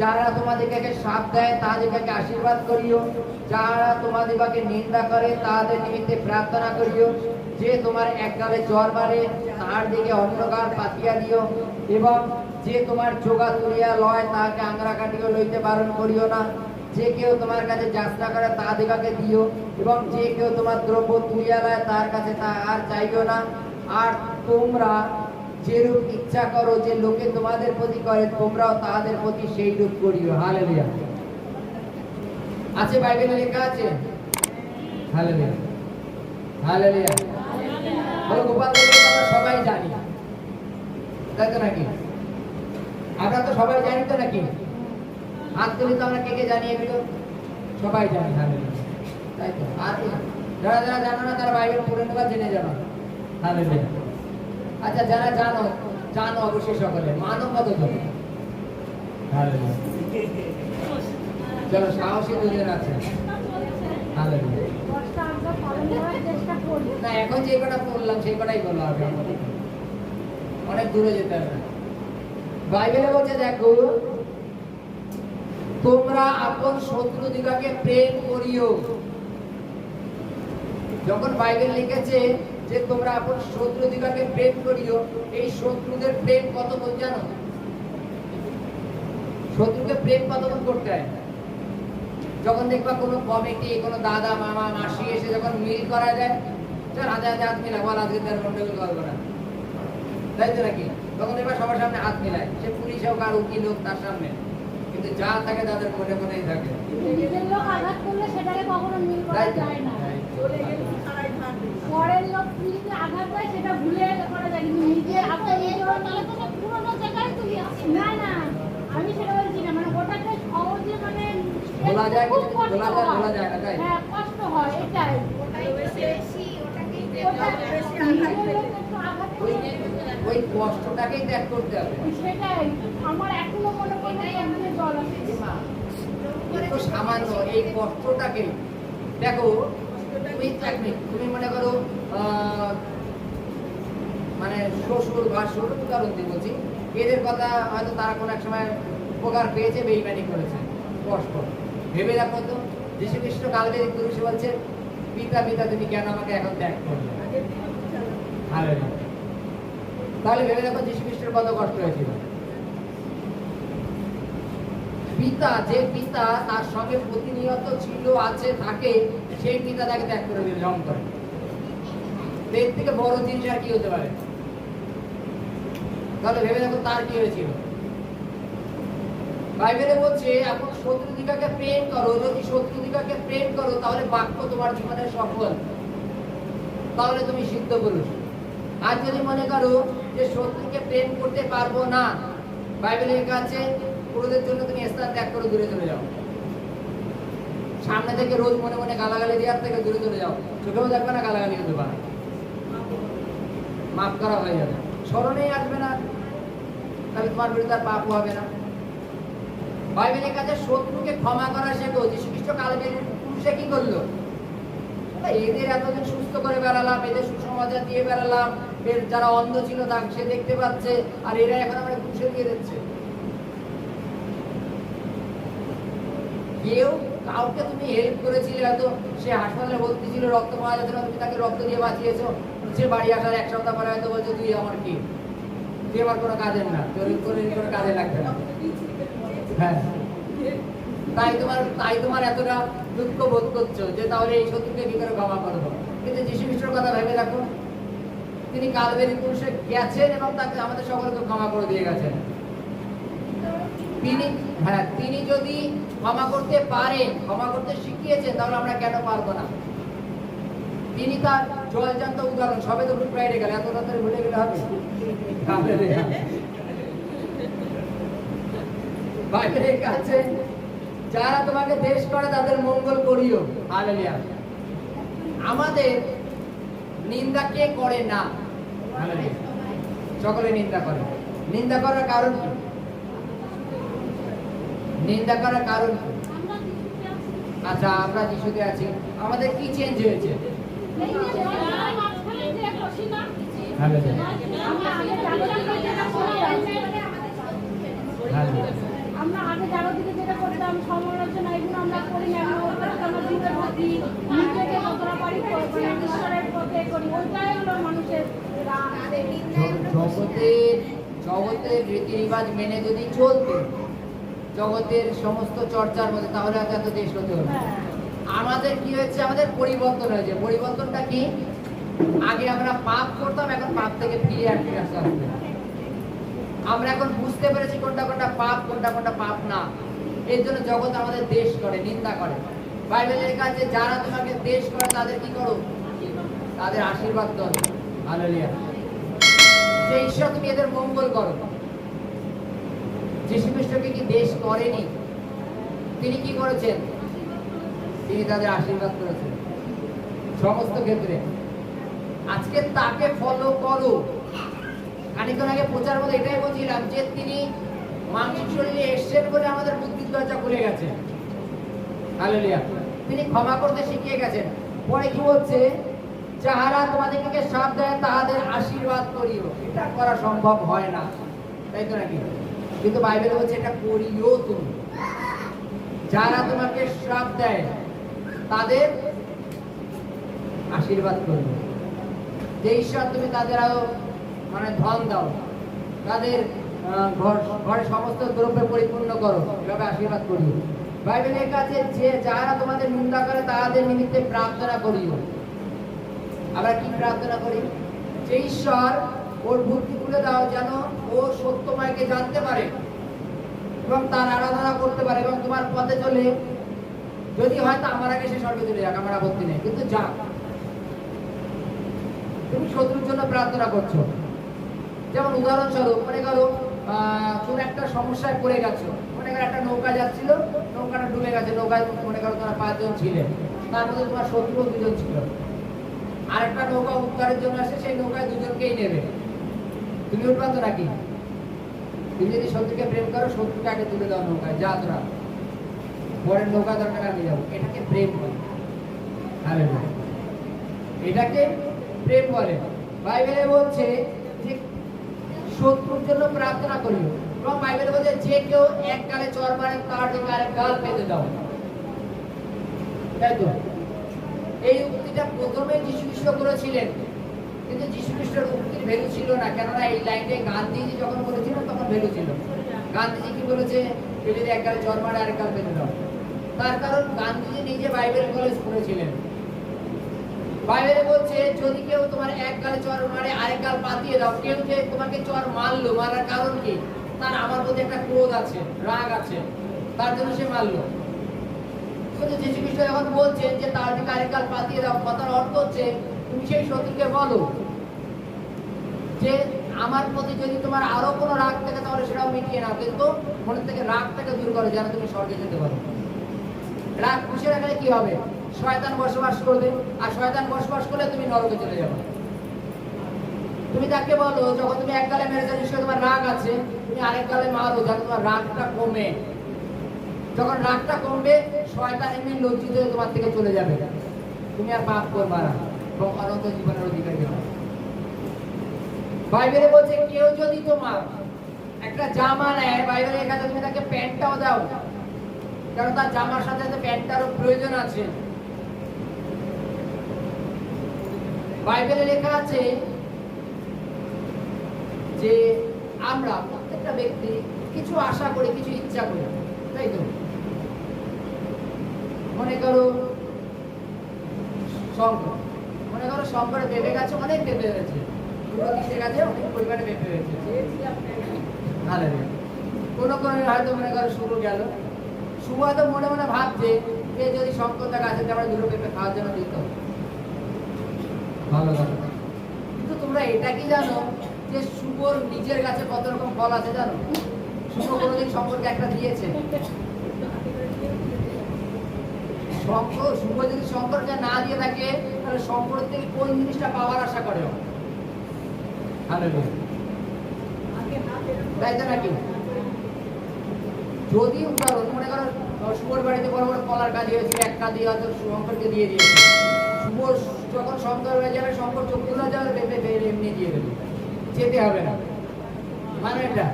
যারা তোমাদিগাকে সাপ দেয় আশীর্বাদ করিও, যারা তোমাদিগাকে নিন্দা করে তাদের নিমিত্তে প্রার্থনা করিও, যে তোমার একগালে জ্বর মারে তার দিকে গাল পাতিয়া দিও, এবং যে তোমার চোগা তুলিয়া লয়, তাহাকে আংরা কাটিও লইতে বারণ করিও না। যে কেউ তোমার কাছে যাত্রা করে তাদিগাকে দিও। এবং যে কেউ তোমার দ্রব্য তুলিয়া লয়, তার কাছে তা আর চাইও না। আর তোমরা যেরূপ ইচ্ছা করো, যে লোকে তোমাদের প্রতি করে, তোমরাও তাহাদের প্রতি সেই রূপ করিও। হালেলুয়া। আছে বাইবেলে লেখা আছে? হালেলুয়া। বলো, গোপাল সবাই জানি। তাই তো নাকি? আমরা তো সবাই জানি তো নাকি? হাত তুলি তো আমরা কে কে জানি এগুলো সবাই জানি তাই তো? আর যারা যারা জানো না, তারা বাইবেল পড়ে নেবা, জেনে হালেলুয়া। আচ্ছা যারা জানো জানো অবশ্যই সকলে। মানো কত জন চলো সাহসী দুজন আছে। না, এখন যে কটা পড়লাম, সেই কটাই বলো আগে অনেক দূরে যেতে হবে। বাইবেলে বলছে, দেখো, তোমরা আপন শত্রু দিগাকে প্রেম করিও। যখন বাইবেল লিখেছে যে তোমরা আপন শত্রু দিগাকে প্রেম করিও, এই শত্রুদের প্রেম কতক্ষণ জানো? শত্রুকে প্রেম কতক্ষণ করতে হয়? যখন দেখবা কোনো কমিটি, কোনো দাদা, মামা, মাসি এসে যখন মিল করা যায়, চল হাতে হাতে হাত মিলা বল আজকে তার গন্ডগোল করব না তাই তো নাকি? তখন এবার সবার সামনে হাত মিলায়। সে পুলিশ হোক আর উকিল হোক তার সামনে। কিন্তু যা থাকে তাদের মনে মনেই থাকে। আঘাত? যায় পরের লোক যদি আঘাত দেয় সেটা ভুলে করা যায়। কিন্তু নিজের হাতে নিজের তাহলে তো পুরোনো জায়গায় তুই না না। আমি সেটা বলছি না। মানে ওটাকে সহজে মানে বলা যায় বলা যায়- বলা যায় না, তাই? হ্যাঁ কষ্ট হয় এটাই। ওটা নিজের লোক একটু আঘাত ওই করলে ওই কষ্টটাকেই ত্যাগ করতে হবে। সেটাই আমার এখনও মনে জল সামান্য এই কষ্টটাকে। দেখো তুমি এক মিনিট, তুমি মনে করো মানে শ্বশুর ভাসুর উদাহরণ দিয়ে বলছি এদের কথা হয়তো তারা কোনো এক সময় উপকার পেয়েছে বেইমানি করেছে। কষ্ট। ভেবে দেখো তো যীশু খ্রিস্ট কালবেরি পুরুষে বলছে পিতা পিতা তুমি কেন আমাকে এখন ত্যাগ করলে? হালেলুয়া। তাহলে ভেবে দেখো যীশু খ্রিস্টের কত কষ্ট হয়েছিল। পিতা, যে পিতা তার সঙ্গে প্রতিনিয়ত ছিল, আছে, থাকে, সেই পিতা তাকে ত্যাগ করে দিল জম করে এর থেকে বড় জিনিস আর কি হতে পারে? তাহলে ভেবে দেখো তার কি হয়েছিল। বাইবেলে বলছে, এখন শত্রু দিকাকে প্রেম করো, যদি শত্রু দিকাকে প্রেম করো, তাহলে বাক্য তোমার জীবনে সফল। তাহলে তুমি সিদ্ধ পুরুষ। আর যদি মনে করো যে শত্রুকে প্রেম করতে পারব না বাইবেলে লেখা আছে পুরোদের জন্য তুমি স্থান ত্যাগ করে দূরে চলে যাও। সামনে থেকে রোজ মনে মনে গালাগালি দেওয়ার থেকে দূরে চলে যাও। চোখেও দেখবে না গালাগালি হতে পারে মাফ করা হয়ে যাবে। স্মরণেই আসবে না। তাহলে তোমার বিরুদ্ধে আর পাপ হবে না। বাইবেলের কাছে শত্রুকে ক্ষমা করা শেখো। যীশু খ্রিস্ট কালবের পুরুষে কি করল? এদের এতদিন সুস্থ করে বেড়ালাম, এদের সুসমাচার দিয়ে বেড়ালাম। যারা অন্ধ ছিল তা সে দেখতে পাচ্ছে, আর এরা এখন আমরা ঘুষে দিয়ে দিচ্ছে। কেউ কাউকে তুমি হেল্প করেছিলে হয়তো, সে হাসপাতালে ভর্তি ছিল, রক্ত পাওয়া যাচ্ছে না, তুমি তাকে রক্ত দিয়ে বাঁচিয়েছো। সে বাড়ি আসার এক সপ্তাহ পরে হয়তো বলছে, তুই আমার কি? তুই আমার কোনো কাজের না, তোর তোর কোনো কাজে লাগবে না। হ্যাঁ। তাই তোমার তাই তোমার এতটা দুঃখ বোধ করছ যে তাহলে এই শত্রুকে কি করে ক্ষমা করব কিন্তু যিশু খ্রিস্টের কথা ভেবে দেখো তিনি কালবেরি পুরুষে গেছেন এবং তাকে আমাদের সকলকে ক্ষমা করে দিয়ে গেছেন। তিনি হ্যাঁ তিনি যদি ক্ষমা করতে পারেন, ক্ষমা করতে শিখিয়েছেন, তাহলে আমরা কেন পারব না? তিনি তার জলজান্ত উদাহরণ, সবে তো গুড ফ্রাইডে গেল, এত তাড়াতাড়ি ভুলে গেলে হবে? বাইবেলের কাছে যারা তোমাকে দেশ করে, তাদের মঙ্গল করিও। হালেলুয়া আমাদের নিন্দা কে করে না? সকলে নিন্দা করে। নিন্দা করার কারণ কি? নিন্দা করার কারণ কি? আমরা আচ্ছা আমরা যিশুতে আছি। আমাদের কি চেঞ্জ হয়েছে? আমরা আগে আমরা আগে জাগতিকে যেটা করতাম, সমালোচনা এগুলো আমরা করি না। আমরা থাকি নিজেকে কতটা পারি। করে ঈশ্বরের করি। জগতের জগতের রীতি রিবাজ মেনে যদি চলতে জগতের সমস্ত চর্চার মধ্যে তাহলে হয়তো এত দেশ হতে হবে হ্যাঁ। আমাদের কি হয়েছে? আমাদের পরিবর্তন হয়েছে। পরিবর্তনটা কি? আগে আমরা পাপ করতাম এখন পাপ থেকে ফিরে আসতে আসতে আমরা এখন বুঝতে পেরেছি কোনটা কোনটা পাপ কোনটা কোনটা পাপ না। এর জন্য জগৎ আমাদের দেশ করে নিন্দা করে। বাইবেলের আছে যারা তোমাকে দেশ করে তাদের কি করো? তাদের আশীর্বাদ হালেলুয়া যে ঈশ্বর তুমি এদের মঙ্গল করো, যিশু খ্রিস্টকে কি দেশ করেনি? তিনি কি করেছেন? তিনি তাদের আশীর্বাদ করেছেন। সমস্ত ক্ষেত্রে। আজকে তাকে ফলো করো। খানিক্ষণ আগে প্রচার মধ্যে এটাই বলছিলাম যে তিনি মানসিক শরীরে এসছেন বলে আমাদের বুদ্ধির দরজা খুলে গেছে। তিনি ক্ষমা করতে শিখিয়ে গেছেন। পরে কি বলছে যাহারা তোমাদেরকে সাপ দেয়, তাহাদের আশীর্বাদ করিও। এটা করা সম্ভব হয় না। তাই তো নাকি? কিন্তু বাইবেল বলছে, এটা করিও তুমি। যারা তোমাকে শ্রাপ দেয়, তাদের আশীর্বাদ করবে যে ঈশ্বর তুমি তাদের আরও মানে ধন দাও, তাদের ঘর, ঘরে সমস্ত দ্রব্যে পরিপূর্ণ করো, এভাবে আশীর্বাদ করিও। বাইবেলের কাছে যে যারা তোমাদের নিন্দা করে তাদের নিমিত্তে প্রার্থনা করিও। আমরা কি প্রার্থনা করি? যে ঈশ্বর ওর বুদ্ধি খুলে দাও যেন ও সত্যময়কে জানতে পারে এবং তার আরাধনা করতে পারে এবং তোমার পথে চলে। যদি হয়তো আমার আগে সে স্বর্গে চলে যাক, আমার আপত্তি নেই। কিন্তু যাক তুমি শত্রুর জন্য প্রার্থনা করছ। যেমন উদাহরণস্বরূপ, মনে করো কোন একটা সমস্যায় পড়ে গেছো। মনে করো একটা নৌকা যাচ্ছিল, নৌকাটা ডুবে গেছে, নৌকায় মনে করো তোমার পাঁচজন ছিলেন তার মধ্যে তোমার শত্রু দুজন ছিল। আর একটা নৌকা উদ্ধারের জন্য আসে, সেই নৌকায় দুজনকেই নেবে। তুমি উঠবা তো নাকি? তুমি যদি শত্রুকে প্রেম করো শত্রুকে আগে তুলে দাও নৌকায়। যা তোরা। পরের নৌকা দরকার আমি যাব এটাকে প্রেম বলে। এটাকে প্রেম বলে। বাইবেলে বলছে যে শত্রুর জন্য প্রার্থনা করিও। এবং বাইবেলে বলছে যে কেউ এক গালে চর মারে, তার দিকে আরেক গাল পেতে দাও। তাই তো? এই উক্তিটা প্রথমে যীশু খ্রিস্ট করেছিলেন। কিন্তু যীশু খ্রিস্টের উক্তির ভ্যালু ছিল না, কেননা এই লাইনটা গান্ধীজি যখন বলেছিলেন তখন ভ্যালু ছিল। গান্ধীজি কি বলেছে? কেউ যদি এক গালে চর মারে আরেক দাও। তার কারণ গান্ধীজি নিজে বাইবেল কলেজ পড়েছিলেন। বাইবেলে বলছে, যদি কেউ তোমার এক গালে চর মারে, আরেক গাল পাতিয়ে দাও। কেউ যে তোমাকে চর মারলো, মারার কারণ কি? তার আমার প্রতি একটা ক্রোধ আছে, রাগ আছে। তার জন্য সে মারলো। যীশু খ্রিস্ট যখন বলছেন যে তার আরেক পাতিয়ে দাও কথার অর্থ হচ্ছে, তুমি সেই শত্রুকে বলো যে আমার প্রতি যদি তোমার আরও কোনো রাগ থাকে তাহলে সেটাও মিটিয়ে নাও। কিন্তু মনের থেকে রাগটাকে দূর করো, যেন তুমি স্বর্গে যেতে পারো। রাগ খুশি রাখলে কি হবে? শয়তান বসবাস করবে, আর শয়তান বসবাস করলে তুমি নরকে চলে যাবে। তুমি তাকে বলো, যখন তুমি এক গালে মেরেছো নিশ্চয়ই তোমার রাগ আছে, তুমি আরেক গালে মারো, যাতে তোমার রাগটা কমে। যখন রাগটা কমবে, শয়তান এমনি লজ্জিত হয়ে তোমার থেকে চলে যাবে। তুমি আর পাপ করবা না, এবং অনন্ত জীবনের অধিকারী হবে। বাইবেলে বলছে, কেউ যদি তোমার একটা জামা নেয় বাইবেলের কাছে তুমি তাকে প্যান্টটাও দাও। কারণ তার জামার সাথে সাথে প্যান্টটারও প্রয়োজন আছে। বাইবেলে লেখা আছে যে আমরা প্রত্যেকটা ব্যক্তি কিছু আশা করি, কিছু ইচ্ছা করি, তাই তো? মনে করো শঙ্কর মনে করো শঙ্করের পেঁপে গাছে অনেক পেঁপে হয়েছে। দুটো তিনটে গাছে অনেক পরিমাণে পেঁপে হয়েছে। ভালো কোনো কোনো হয়তো মনে করো শুরু গেল। মনে মনে ভাবছে যে যদি শঙ্করটা আমরা দুটো পেঁপে খাওয়ার জন্য দিত। ভালো কথা। কিন্তু তোমরা এটা কি জানো যে শুভর নিজের গাছে কত রকম ফল আছে জানো? শুভ কোনোদিন শঙ্করকে একটা দিয়েছে। শুভ যদি মনে করো শুভর বাড়িতে বড় বড় কলার কাজ হয়েছিল এক হয়তো দিয়ে দিয়েছে। শুভ যখন শঙ্কর হয়ে যাবে, শঙ্কর তুলে যাবে এমনি দিয়ে দেবে। যেতে হবে না। মানে এটা।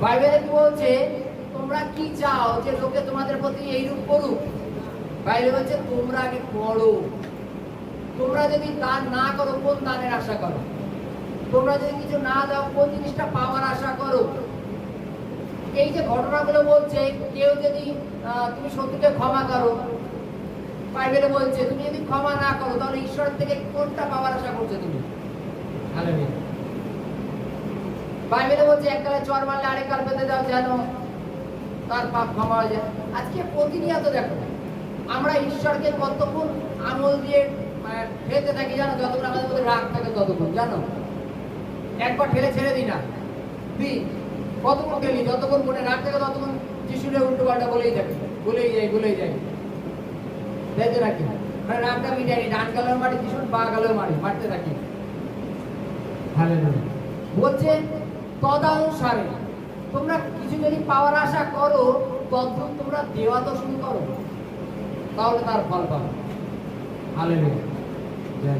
বাইবেলে কি বলছে? তোমরা কি চাও যে লোকে তোমাদের প্রতি এইরূপ করুক? বাইবেলে বলছে তোমরা আগে পড়ো। তোমরা যদি দান না করো কোন দানের আশা করো? তোমরা যদি কিছু না দাও কোন জিনিসটা পাওয়ার আশা করো? এই যে ঘটনাগুলো বলছে কেউ যদি তুমি শত্রুকে ক্ষমা করো বাইবেলে বলছে তুমি যদি ক্ষমা না করো তাহলে ঈশ্বরের থেকে কোনটা পাওয়ার আশা করছ তুমি? বাইবেলে বলছে এক গালে চর মারলে আরেক গাল পেতে দাও যেন তার পাপ ক্ষমা হয়ে যায়। আজকে প্রতিনিয়ত দেখো আমরা ঈশ্বরকে কতক্ষণ আমল দিয়ে মানে, ঠেলতে থাকি জানো? যতক্ষণ আমাদের মধ্যে রাগ থাকে ততক্ষণ জানো? একবার ঠেলে ছেড়ে দিই না। দিই কতক্ষণ ঠেলি যতক্ষণ মনে রাগ থাকে ততক্ষণ যিশুরে উল্টো পাল্টা বলেই থাকে বলেই যাই বলেই যাই। দেখতে রাখি মানে রাগটা মিটাই ডান গালেও মারি যিশুর বা গালেও মারি মারতে থাকি। বলছে তদানুসারে। তোমরা কিছু যদি পাওয়ার আশা করো তখন তোমরা দেওয়া তো শুরু করো। তাহলে তার ফল পাবে হালেলুয়া। জয়